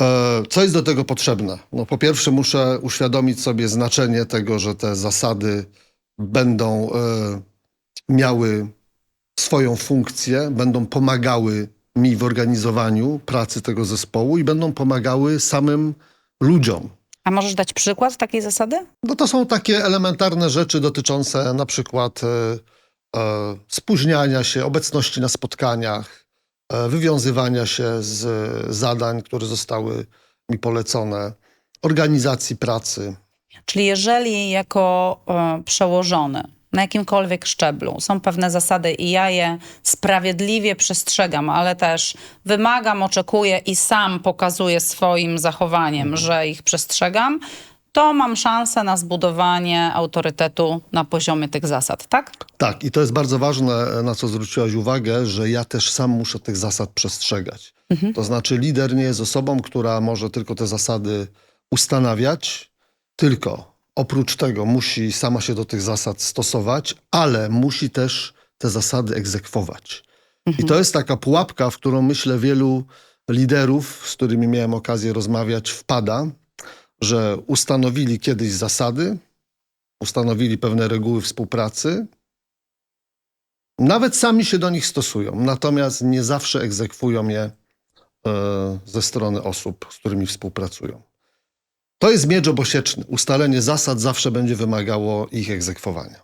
E, Co jest do tego potrzebne? No, po pierwsze, muszę uświadomić sobie znaczenie tego, że te zasady będą e, miały swoją funkcję, będą pomagały mi w organizowaniu pracy tego zespołu i będą pomagały samym ludziom. A możesz dać przykład takiej zasady? No to są takie elementarne rzeczy dotyczące na przykład e, e, spóźniania się, obecności na spotkaniach, wywiązywania się z e, zadań, które zostały mi polecone, organizacji pracy. Czyli jeżeli jako e, przełożony na jakimkolwiek szczeblu są pewne zasady i ja je sprawiedliwie przestrzegam, ale też wymagam, oczekuję i sam pokazuję swoim zachowaniem, że ich przestrzegam, to mam szansę na zbudowanie autorytetu na poziomie tych zasad, tak? Tak, i to jest bardzo ważne, na co zwróciłaś uwagę, że ja też sam muszę tych zasad przestrzegać. To znaczy, lider nie jest osobą, która może tylko te zasady ustanawiać, tylko oprócz tego musi sama się do tych zasad stosować, ale musi też te zasady egzekwować. I to jest taka pułapka, w którą myślę wielu liderów, z którymi miałem okazję rozmawiać, wpada, że ustanowili kiedyś zasady, ustanowili pewne reguły współpracy, nawet sami się do nich stosują, natomiast nie zawsze egzekwują je e, ze strony osób, z którymi współpracują. To jest miecz obosieczny. Ustalenie zasad zawsze będzie wymagało ich egzekwowania.